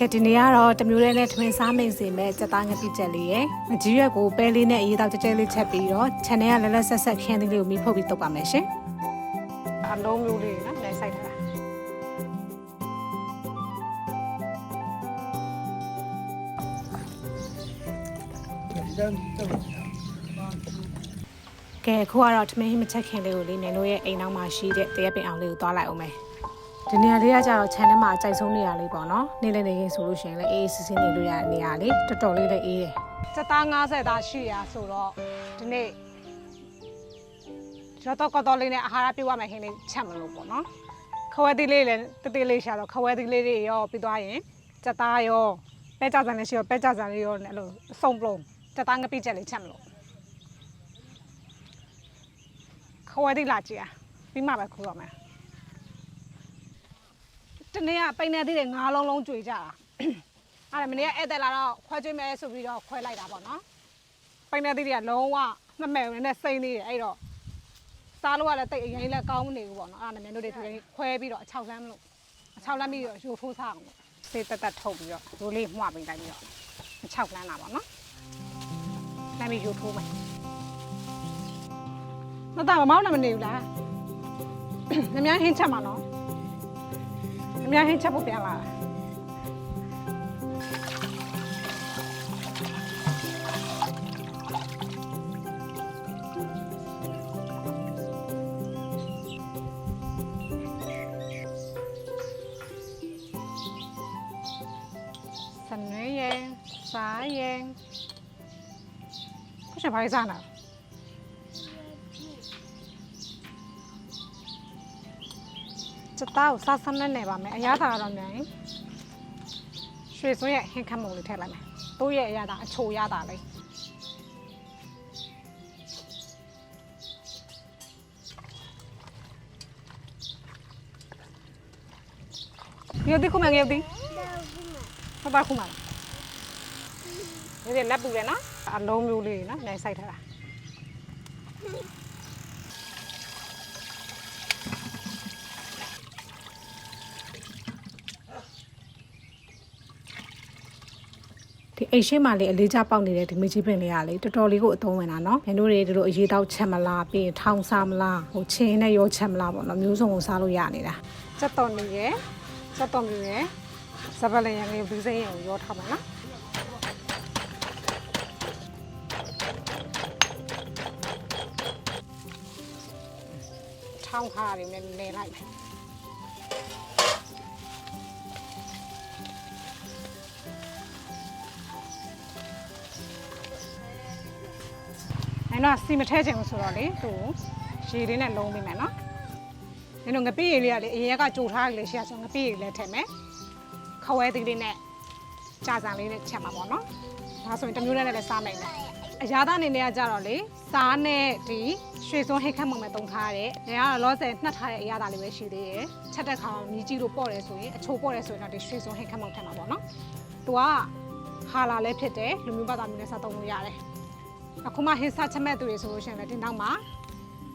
ကဲဒီနေ့ကတော့တမျိုးလေးနဲ့ထမင်းစားမိန်စီမဲ့စက်သားငပိချက်လေးရယ်မကြီးရွက်ကိုပဲလေးနဲ့အရေးတောက်ကြဲကြဲလေးချက်ပြီးတော့ channel ကလည်းလည်းဆက်ဆက်ခင်းသီးလေးကိုမိဖုတ်ပြီးတုတ်ပါမယ်ရှင်အလုံးမျိုးလေးနော်လည်းစိုက်ထားတာကဲအခုကတော့ထမင်းဟင်းမချက်ခင်လေးကိုလေးနေတို့ရဲ့အိမ်နောက်မှာရှိတဲ့တရက်ပင်အောင်လေးကိုသွားလိုက်အောင်မယ် ဒီနေရာလေးကကြတော့ channel မှာအကြိုက်ဆုံးနေရာလေးပေါ့နော်နေလည်းနေရင်ဆိုလို့ရှိရင်လည်းအေးအေးဆေးဆေးနေလို့ရတဲ့နေရာလေးတော်တော်လေးလည်းအေးတယ်စက်သား90သားရှိရာဆိုတော့ဒီနေ့ရတော့ကတော့လေးနဲ့အာဟာရပြည့်ဝမယ်ဟင်းလေးချက်မလို့ပေါ့နော်ခဝဲသီးလေးလည်းတတိလေးရှာတော့ခဝဲသီးလေးတွေရောပြီးသွားရင်စက်သားရောပဲကြဆန်လေးရှိရောပဲကြဆန်လေးရောနဲ့အဲ့လိုအစုံပလုံးစက်သားငပိချက်လေးချက်မလို့ခဝဲသီးလာကြည့်อ่ะပြီးမှပဲခူးရမယ် တနေ့ကပိန်နေသေးတယ်ငါးလုံးလုံးကြွေကြတာအဲ့ဒါမနေ့ကဧည့်သည်လာတော့ခွဲကျွေးမယ်ဆိုပြီးတော့ခွဲလိုက်တာပေါ့နော်ပိန်နေသေးတွေကလုံးဝမမဲ့ဘူးနဲ့စိမ့်နေတယ်အဲ့တော့စားလို့ကလည်းတိတ်အရင်လည်းကောင်းမနေဘူးပေါ့နော်အဲ့ဒါနဲ့မင်းတို့တွေဒီခွဲပြီးတော့အချောက်လမ်းမလို့အချောက်လမ်းပြီးတော့ရိုးထိုးစားအောင်လို့စေးတက်တက်ထုတ်ပြီးတော့ရိုးလေးမှွပေးလိုက်ပြီးတော့အချောက်လမ်းလာပေါ့နော်လမ်းပြီးရိုးထိုးမယ်မသားမမောင်းနဲ့မနေဘူးလားနည်းများဟင်းချက်မှာနော် အများကြီးချက်ဖို့ပြန်လာတာစနွေးရင်စားရင်ခုချက်ဘာလေးစားနာ စတောက်စားစမ်းနေပါမယ်အရသာကတော့မြန်ရင်ရွှေစွန်းရဲ့ဟင်းခတ်မုံလေးထည့်လိုက်မယ်သူ့ရဲ့အရသာအချိုရတာလေးငယ်ဒီခုမငယ်ဒီဘာပါခုမလားဒီလက်ပူတယ်နော်အလုံးမျိုးလေးနော်နိုင်ဆိုင်ထားတာ အိမ်ရှိမှလေအလေးချပေါက်နေတဲ့ဒီမကြီးပင်လေးကလေတော်တော်လေးကိုအသုံးဝင်တာနော်။မျိုးတို့တွေဒီလိုအရေးတောက်ချက်မလားပြီးရင်ထောင်းစားမလားဟိုချင်းနဲ့ရောချက်မလားပေါ့နော်မျိုးစုံကိုစားလို့ရနေတာ။စက်တော်နေရယ်စက်တော်မျိုးရယ်စပလင်ရယ်ဘူးစိမ်းရယ်ကိုရောထားမယ်နော်။ထောင်းခါတွေနဲ့နေလိုက် မယ်အဲ့တော့စီမထဲချင်ဘူးဆိုတော့လေသူရေလေးနဲ့လုံးပေးမယ်နော်။ဒီတော့ငပိရေလေးကလေအရင်ကကြိုထားလေးရှိရဆိုငပိရေလေးထည့်မယ်။ခဝဲသီးလေးနဲ့ကြာစံလေးနဲ့ချက်မှာပေါ့နော်။ဒါဆိုရင်တစ်မျိုးနဲ့လည်းစားနိုင်တယ်။အရာသားအနေနဲ့ကကြတော့လေစားနဲ့ဒီရွှေစွန်းဟိတ်ခတ်မှုံမဲ့တုံထားတဲ့။ဒါကတော့လောဆယ်နှက်ထားတဲ့အရာသားလေးပဲရှိသေးတယ်။ချက်တဲ့ခါမှာမြည်ကြီးလို့ပေါ့တယ်ဆိုရင်အချိုးပေါ့တယ်ဆိုရင်တော့ဒီရွှေစွန်းဟိတ်ခတ်မှုံထည့်မှာပေါ့နော်။သူကဟာလာလည်းဖြစ်တယ်လူမျိုးဘာသာမျိုးနဲ့စားသုံးလို့ရတယ်။ အခုမှဟင်းစားချက်မဲ့သူတွေဆိုလို့ရှိရင်လည်းဒီနောက်မှာ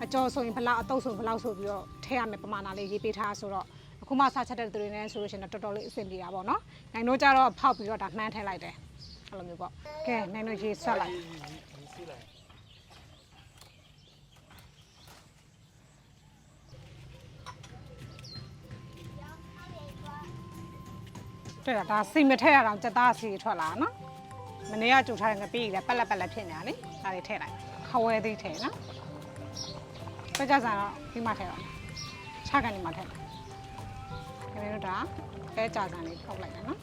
အကျော်ဆိုရင်ဘလောက်အတုပ်ဆိုဘလောက်ဆိုပြီးတော့ထည့်ရမယ်ပမာဏလေးရေးပေးထားဆိုတော့အခုမှစားချက်တဲ့သူတွေနဲ့ဆိုလို့ရှိရင်တော့တော်တော်လေးအဆင်ပြေတာပေါ့နော်။နိုင်တို့ကြတော့ဖောက်ပြီးတော့ဒါမှန်းထည့်လိုက်တယ်။အဲ့လိုမျိုးပေါ့။ကဲနိုင်တို့ရေးဆွတ်လိုက်တဲ့ဒါစီမထည့်ရအောင်စက်သားစီထွက်လာနော်။ မနေ့ကကြိုထားတဲ့ငပိကြီးလည်းပက်လက်ပက်လက်ဖြစ်နေတာလေဒါတွေထည့်လိုက်ခဝဲသေးထည့်နော်ပြကြစားတော့ဒီမှာထည့်ပါမယ်ခြားကန်ဒီမှာထည့်လိုက်ခင်ဗျားတို့ဒါအဲကြစားလေးပုတ်လိုက်တယ်နော်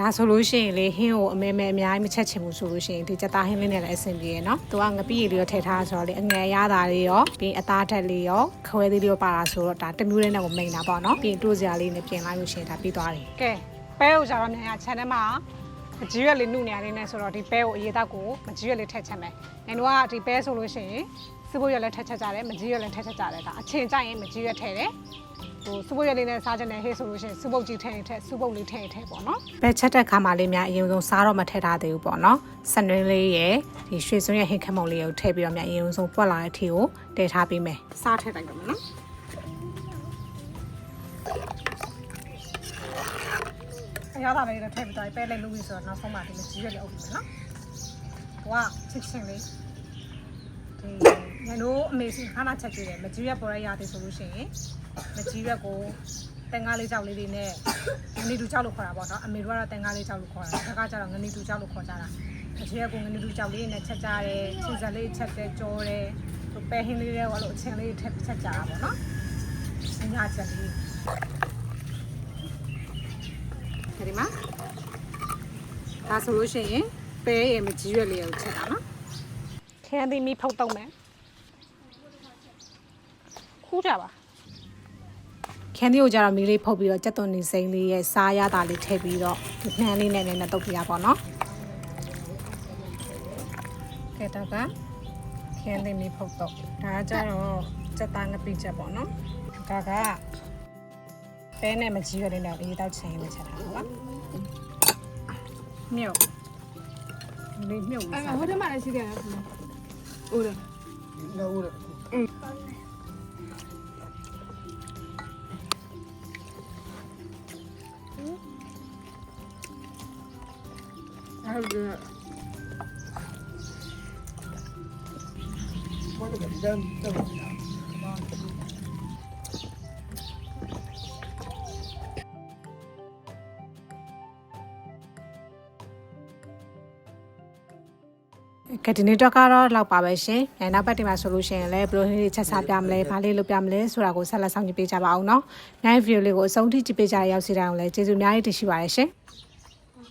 ဒါဆိုလို့ရှိရင်လေဟင်းကိုအမဲမဲအများကြီးမချက်ချင်ဘူးဆိုလို့ရှိရင်ဒီကြက်သားဟင်းလေးနဲ့လည်းအဆင်ပြေရယ်နော်။သူကငပိရည်လေးရောထည့်ထားဆိုတော့လေအငယ်ရတာလေးရောပြီးရင်အသားထက်လေးရောခွဲသေးလေးရောပါတာဆိုတော့ဒါတစ်မျိုးလေးနဲ့ကိုမိန်တာပေါ့နော်။ပြီးရင်တိုးစရာလေးနဲ့ပြင်လိုက်လို့ရှိရင်ဒါပြီးသွားတယ်။ကဲပဲကိုကြတော့မြန်ရ channel မှာမကြီးရွက်လေးနှုတ်နေရလေးနဲ့ဆိုတော့ဒီပဲကိုအရေးတော့ကိုမကြီးရွက်လေးထည့်ချက်မယ်။ငါတို့ကဒီပဲဆိုလို့ရှိရင်စဖို့ရွက်လည်းထည့်ချက်ကြတယ်မကြီးရွက်လည်းထည့်ချက်ကြတယ်ဒါအချိန်ကြရင်မကြီးရွက်ထည့်တယ်။ ဟိုစပုတ်ရလေးနဲ့စားကြတဲ့ဟေးဆိုလို့ရှိရင်စပုတ်ကြီးထည့်ရင်ထည့်စပုတ်လေးထည့်ရင်ထည့်ပေါ့နော်။ပဲချက်တဲ့ခါမှလေးများအရင်ဆုံးစားတော့မထည့်ထားသေးဘူးပေါ့နော်။စနွင်းလေးရယ်ဒီရွှေစွန်းရဲ့ဟင်းခမုံလေးကိုထည့်ပြီးတော့များအရင်ဆုံးပွက်လာတဲ့အထီကိုတည်ထားပေးမယ်။စားထည့်လိုက်တော့မယ်နော်။အရသာလေးတော့ထည့်ပြီးတော့ပဲလေးလုပ်ပြီးဆိုတော့နောက်ဆုံးမှဒီမကြီးရက်လေးအုပ်ပြီးမယ်နော်။ဟိုကချစ်ချင်းလေးဒီညနိုးအမေစီခါနာချက်ကြည့်တယ်မကြီးရက်ပေါ်ရရသေးဆိုလို့ရှိရင် မကြီးရက်ကိုတန်ကားလေးကြောက်လေးတွေနဲ့ငနီတူကြောက်လို့ခေါ်တာပေါ့နော်အမေတို့ကတော့တန်ကားလေးကြောက်လို့ခေါ်တာတခါကျတော့ငနီတူကြောက်လို့ခေါ်ကြတာမကြီးရက်ကိုငနီတူကြောက်လေးနဲ့ချက်ကြတယ်ချင်းစက်လေးချက်တယ်ကြောတယ်ပဲဟင်းလေးတွေကလို့အချင်းလေးထည့်ချက်ကြတာပေါ့နော်အညာချက်လေးဒီမှာဒါဆိုလို့ရှိရင်ပဲရဲ့မကြီးရွက်လေးကိုချက်တာနော်ခန်းသီးမီဖုတ်တော့မယ်ခူးကြပါ ခန်းသီးကိုကြတော့မီးလေးဖုတ်ပြီးတော့ကြက်သွန်နေစိမ့်လေးရဲ့စားရတာလေးထည့်ပြီးတော့ဒီနှမ်းလေးနဲ့လည်းတုပ်ပြရပါတော့ကဲတော့ကခန်းသီးမီဖုတ်တော့ဒါကကြတော့ကြက်သားငပိချက်ပေါ့နော်ဒါကပဲနဲ့မကြီးရွက်လေးနဲ့အေးတောက်ချင်လေးချက်တာဟုတ်လားမြုပ်လေးမြုပ်အဲ့ဟိုတည်းမှာလည်းရှိခဲ့တယ်ဟုတ်တယ်ဟုတ် ဟုတ်တယ်ဘာလို့လဲဒါတော့ကဲဒီနေ့တော့ကတော့လောက်ပါပဲရှင်။ညနောက်ပတ်တင်မှာဆိုလို့ရှိရင်လည်းဘယ်လိုလေးချက်စားပြမလဲ၊ဘာလေးလုပ်ပြမလဲဆိုတာကိုဆက်လက်ဆောင်ကြည့်ပေးကြပါအောင်နော်။နိုင်ဗီဒီယိုလေးကိုအဆုံးထိကြည့်ပေးကြရရောက်စီတိုင်းအောင်လည်းကျေးဇူးအများကြီးတင်ရှိပါတယ်ရှင်။